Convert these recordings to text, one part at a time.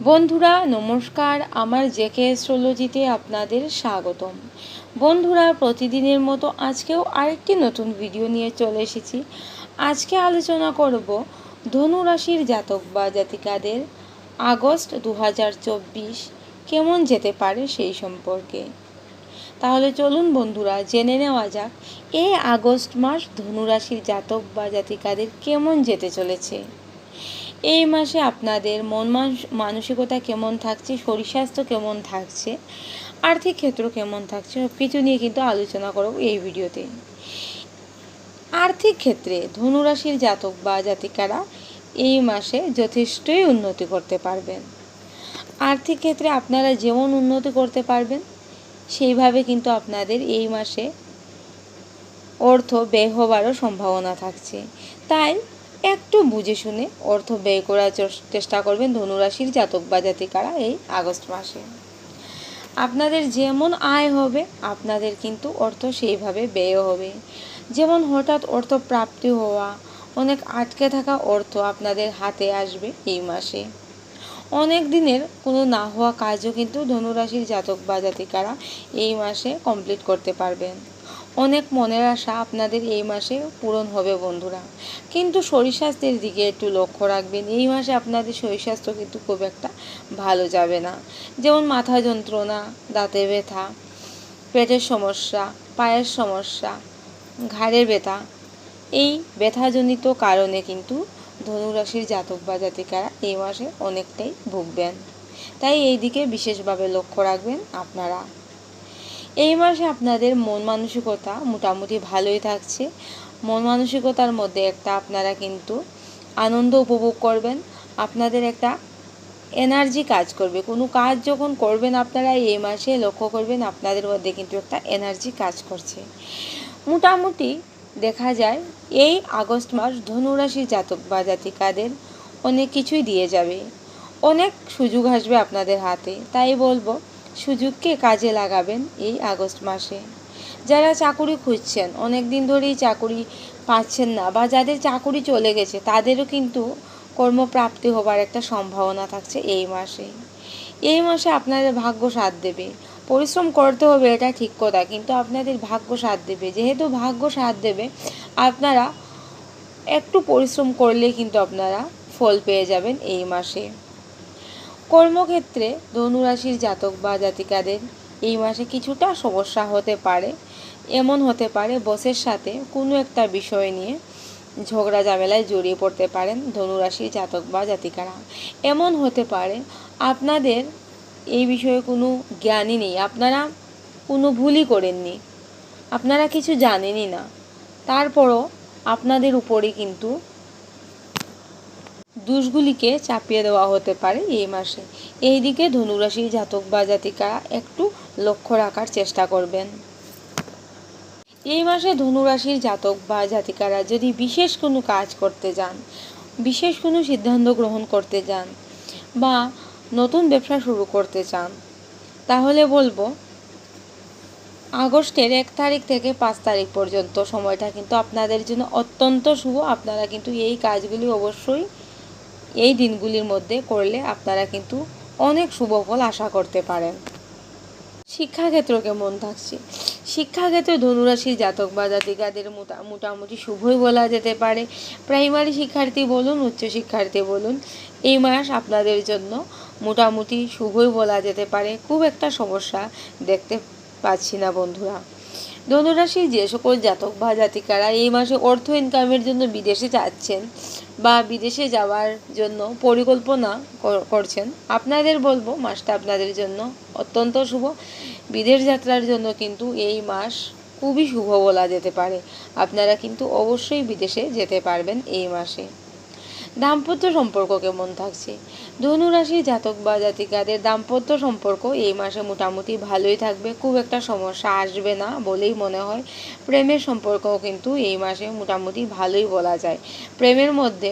বন্ধুরা, নমস্কার। আমার জেকে অ্যাস্ট্রোলজিতে আপনাদের স্বাগতম। বন্ধুরা, প্রতিদিনের মতো আজকেও আরেকটি নতুন ভিডিও নিয়ে চলে এসেছি। আজকে আলোচনা করব ধনু রাশির জাতক বা জাতিকাদের আগস্ট দু হাজার চব্বিশ কেমন যেতে পারে সেই সম্পর্কে। তাহলে চলুন বন্ধুরা, জেনে নেওয়া যাক, এই আগস্ট মাস ধনুরাশির জাতক বা জাতিকাদের কেমন যেতে চলেছে। এই মাসে আপনাদের মন মানসিকতা কেমন থাকছে? শরীর স্বাস্থ্য কেমন থাকছে? আর্থিক ক্ষেত্র কেমন থাকছে? সব কিছু নিয়ে কিন্তু আলোচনা করব এই ভিডিওতে। আর্থিক ক্ষেত্রে ধনুরাশির জাতক বা জাতিকারা এই মাসে যথেষ্টই উন্নতি করতে পারবেন। আর্থিক ক্ষেত্রে আপনারা যেমন উন্নতি করতে পারবেন, সেইভাবে কিন্তু আপনাদের এই মাসে অর্থ ব্যয় হবারও সম্ভাবনা থাকছে। তাই একটু বুঝে শুনে অর্থ ব্যয় করার চেষ্টা করবেন ধনুরাশির জাতক বা জাতিকারা এই আগস্ট মাসে। আপনাদের যেমন আয় হবে, আপনাদের কিন্তু অর্থ সেইভাবে ব্যয় হবে। যেমন হঠাৎ অর্থ প্রাপ্তি হওয়া, অনেক আটকে থাকা অর্থ আপনাদের হাতে আসবে এই মাসে। অনেক দিনের কোনো না হওয়া কাজও কিন্তু ধনুরাশির জাতক বা জাতিকারা এই মাসে কমপ্লিট করতে পারবেন। অনেক মনের আশা আপনাদের এই মাসে পূরণ হবে, বন্ধুরা। কিন্তু শরীর স্বাস্থ্যের দিকে একটু লক্ষ্য রাখবেন। এই মাসে আপনাদের শরীর স্বাস্থ্য কিন্তু খুব একটা ভালো যাবে না। যেমন মাথা যন্ত্রণা, দাঁতে ব্যথা, পেটের সমস্যা, পায়ের সমস্যা, ঘাড়ের ব্যথা। এই ব্যথাজনিত কারণে কিন্তু ধনুরাশির জাতক বা জাতিকারা এই মাসে অনেকটাই ভুগবেন। তাই এই দিকে বিশেষভাবে লক্ষ্য রাখবেন আপনারা। এই মাসে আপনাদের মন মানসিকতা মোটামুটি ভালোই থাকছে। মন মানসিকতার মধ্যে একটা আপনারা কিন্তু আনন্দ উপভোগ করবেন। আপনাদের একটা এনার্জি কাজ করবে। কোনো কাজ যখন করবেন আপনারা এই মাসে লক্ষ্য করবেন আপনাদের মধ্যে কিন্তু একটা এনার্জি কাজ করছে। মোটামুটি দেখা যায় এই আগস্ট মাস ধনুরাশির জাতক বা জাতিকাদের অনেক কিছুই দিয়ে যাবে। অনেক সুযোগ আসবে আপনাদের হাতে। তাই বলব সুযোগকে কাজে লাগাবেন এই আগস্ট মাসে। যারা চাকুরি খুঁজছেন অনেক দিন ধরেই চাকুরি পাচ্ছেন না বা যাদের চাকুরি চলে গেছে, তাদেরও কিন্তু কর্মপ্রাপ্তি হবার একটা সম্ভাবনা থাকছে এই মাসে। এই মাসে আপনাদের ভাগ্য সাথ দেবে। পরিশ্রম করতে হবে, এটা ঠিক কথা, কিন্তু আপনাদের ভাগ্য সাথ দেবে। যেহেতু ভাগ্য সাথ দেবে, আপনারা একটু পরিশ্রম করলে কিন্তু আপনারা ফল পেয়ে যাবেন এই মাসে। কর্মক্ষেত্রে ধনুরাশির জাতক বা জাতিকাদের এই মাসে কিছুটা সমস্যা হতে পারে। এমন হতে পারে বসের সাথে কোনো একটা বিষয় নিয়ে ঝগড়া ঝামেলায় জড়িয়ে পড়তে পারেন ধনুরাশির জাতক বা জাতিকারা। এমন হতে পারে আপনাদের এই বিষয়ে কোনো জ্ঞানই নেই, আপনারা কোনো ভুলই করেননি, আপনারা কিছু জানেনই না। তারপরও আপনাদের উপরে কিন্তু দুষগুলিকে চাপিয়ে দেওয়া হতে পারে এই মাসে। এই দিকে ধনুরাশির জাতক বা জাতিকারা একটু লক্ষ্য রাখার চেষ্টা করবেন। এই মাসে ধনুরাশির জাতক বা জাতিকারা যদি বিশেষ কোনো কাজ করতে যান, বিশেষ কোনো সিদ্ধান্ত গ্রহণ করতে যান বা নতুন ব্যবসা শুরু করতে চান, তাহলে বলব, আগস্টের এক তারিখ থেকে পাঁচ তারিখ পর্যন্ত সময়টা কিন্তু আপনাদের জন্য অত্যন্ত শুভ। আপনারা কিন্তু এই কাজগুলি অবশ্যই এই দিনগুলির মধ্যে করলে আপনারা কিন্তু অনেক শুভ ফল আশা করতে পারেন। শিক্ষাক্ষেত্র কেমন থাকছে। শিক্ষাক্ষেত্রে ধনুরাশির জাতক বা জাতিকাদের মোটামুটি শুভই বলা যেতে পারে। প্রাইমারি শিক্ষার্থী বলুন, উচ্চ শিক্ষার্থী বলুন, এই মাস আপনাদের জন্য মোটামুটি শুভই বলা যেতে পারে। খুব একটা সমস্যা দেখতে পাচ্ছি না বন্ধুরা। ধনুরাশির যে সকল জাতক বা জাতিকারা এই মাসে অর্থ ইনকামের জন্য বিদেশে যাচ্ছেন বা বিদেশে যাওয়ার জন্য পরিকল্পনা করছেন, আপনাদের বলব মাসটা আপনাদের জন্য অত্যন্ত শুভ। বিদেশ যাত্রার জন্য কিন্তু এই মাস খুবই শুভ বলা যেতে পারে। আপনারা কিন্তু অবশ্যই বিদেশে যেতে পারবেন এই মাসে। দাম্পত্য সম্পর্ক কেমন থাকছে? ধনুরাশি জাতক বা জাতিকাদের দাম্পত্য সম্পর্ক এই মাসে মোটামুটি ভালোই থাকবে, খুব একটা সমস্যা আসবে না বলেই মনে হয়। প্রেমের সম্পর্ক কিন্তু এই মাসে মোটামুটি ভালোই বলা যায়। প্রেমের মধ্যে,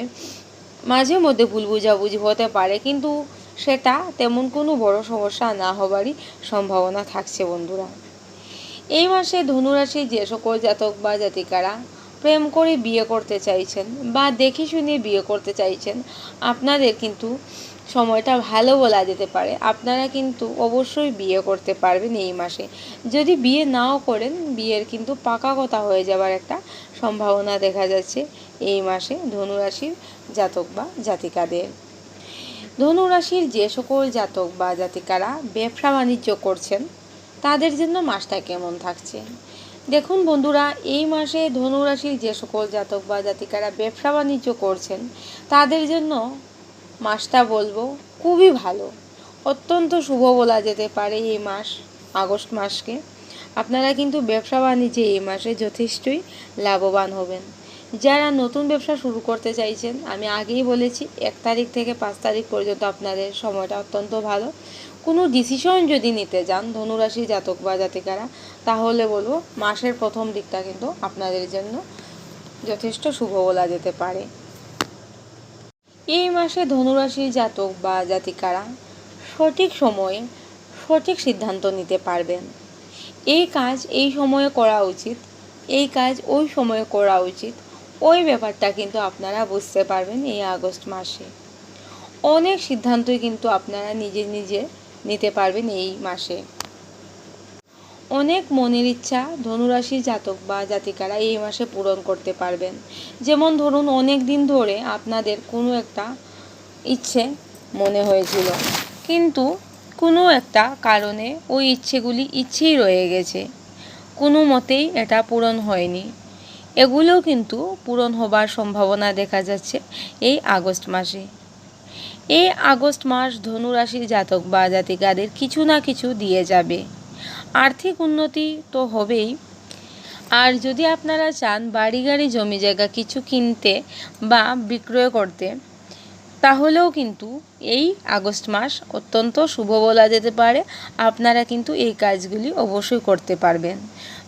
মাঝে মধ্যে ভুল বুঝাবুঝি হতে পারে কিন্তু সেটা তেমন কোনো বড় সমস্যা না হবারই সম্ভাবনা থাকছে বন্ধুরা। এই মাসে ধনুরাশি যে সকল জাতক বা জাতিকারা প্রেম করে বিয়ে করতে চাইছেন বা দেখে শুনে বিয়ে করতে চাইছেন, আপনাদের কিন্তু সময়টা ভালো বলা যেতে পারে। আপনারা কিন্তু অবশ্যই বিয়ে করতে পারবেন এই মাসে। যদি বিয়ে নাও করেন, বিয়ের কিন্তু পাকা কথা হয়ে যাবার একটা সম্ভাবনা দেখা যাচ্ছে এই মাসে ধনুরাশির জাতক বা জাতিকাদের। ধনুরাশির যে সকল জাতক বা জাতিকারা ব্যবসা বাণিজ্য করছেন, তাদের জন্য মাসটা কেমন থাকছে? দেখুন বন্ধুরা, এই মাসে ধনুরাশির যে সকল জাতক বা জাতিকারা ব্যবসা বাণিজ্য করছেন, তাদের জন্য মাসটা বলব খুবই ভালো। অত্যন্ত শুভ বলা যেতে পারে এই মাস, আগস্ট মাসকে। আপনারা কিন্তু ব্যবসা বাণিজ্যে এই মাসে যথেষ্টই লাভবান হবেন। যারা নতুন ব্যবসা শুরু করতে চাইছেন, আমি আগেই বলেছি, এক তারিখ থেকে পাঁচ তারিখ পর্যন্ত আপনাদের সময়টা অত্যন্ত ভালো। কোনো ডিসিশন যদি নিতে যান ধনুরাশি জাতক বা জাতিকারা, তাহলে বলব মাসের প্রথম দিকটা কিন্তু আপনাদের জন্য যথেষ্ট শুভ বলা যেতে পারে। এই মাসে ধনুরাশির জাতক বা জাতিকারা সঠিক সময়ে সঠিক সিদ্ধান্ত নিতে পারবেন। এই কাজ এই সময়ে করা উচিত, এই কাজ ওই সময়ে করা উচিত, ওই ব্যাপারটা কিন্তু আপনারা বুঝতে পারবেন এই আগস্ট মাসে। অনেক সিদ্ধান্তই কিন্তু আপনারা নিজে নিজে নিতে পারবেন এই মাসে। অনেক মনের ইচ্ছা ধনুরাশি জাতক বা জাতিকারা এই মাসে পূরণ করতে পারবেন। যেমন ধরুন, অনেক দিন ধরে আপনাদের কোনো একটা ইচ্ছে মনে হয়েছিল। কিন্তু কোনো একটা কারণে ওই ইচ্ছেগুলি ইচ্ছেই রয়ে গেছে। কোনো মতেই এটা পূরণ হয়নি। এগুলোও কিন্তু পূরণ হবার সম্ভাবনা দেখা যাচ্ছে এই আগস্ট মাসে। এই আগস্ট মাস ধনুরাশির জাতক বা জাতিকাদের কিছু না কিছু দিয়ে যাবে। আর্থিক উন্নতি তো হবেই। আর যদি আপনারা চান বাড়ি গাড়ি জমি জায়গা কিছু কিনতে বা বিক্রয় করতে, তাহলেও কিন্তু এই আগস্ট মাস অত্যন্ত শুভ বলা যেতে পারে। আপনারা কিন্তু এই কাজগুলি অবশ্যই করতে পারবেন।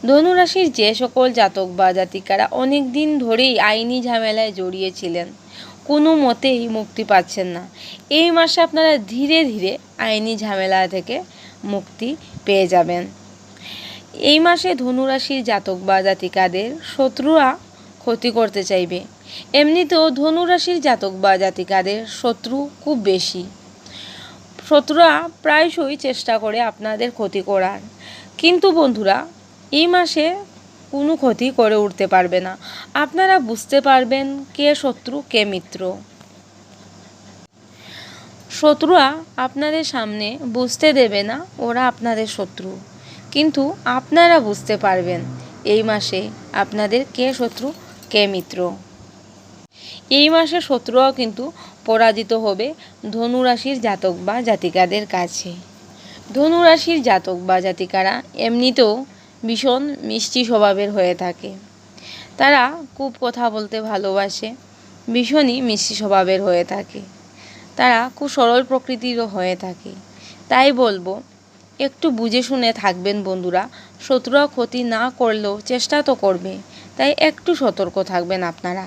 ধনুরাশির যে সকল জাতক বা জাতিকারা অনেক দিন ধরেই আইনি ঝামেলায় জড়িয়েছিলেন কোনো মতেই মুক্তি পাচ্ছেন না। এই মাসে আপনারা ধীরে ধীরে আইনি ঝামেলা থেকে মুক্তি পেয়ে যাবেন। এই মাসে ধনুরাশির জাতক বা জাতিকাদের শত্রুরা ক্ষতি করতে চাইবে। এমনিতেও ধনুরাশির জাতক বা জাতিকাদের শত্রু খুব বেশি। শত্রুরা প্রায়শই চেষ্টা করে আপনাদের ক্ষতি করার। কিন্তু বন্ধুরা, এই মাসে কোনো ক্ষতি করে উঠতে পারবে না। আপনারা বুঝতে পারবেন কে শত্রু, কে মিত্র। শত্রুরা আপনাদের সামনে বুঝতে দেবে না ওরা আপনাদের শত্রু। কিন্তু আপনারা বুঝতে পারবেন এই মাসে আপনাদের কে শত্রু, কে মিত্র। এই মাসে শত্রুও কিন্তু পরাজিত হবে ধনুরাশির জাতক বা জাতিকাদের কাছে। ধনুরাশির জাতক বা জাতিকারা এমনিতেও ভীষণ মিষ্টি স্বভাবের হয়ে থাকে। তারা খুব কথা বলতে ভালোবাসে, ভীষণই মিষ্টি স্বভাবের হয়ে থাকে। তারা খুব সরল প্রকৃতিরও হয়ে থাকে। তাই বলব, একটু বুঝে শুনে থাকবেন বন্ধুরা, শত্রুরা ক্ষতি না করলেও চেষ্টা তো করবে, তাই একটু সতর্ক থাকবেন আপনারা।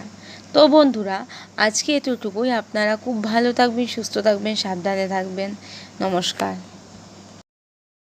তো বন্ধুরা, আজকে এতটুকুই, আপনারা খুব ভালো থাকবেন, সুস্থ থাকবেন, সাবধানে থাকবেন, নমস্কার।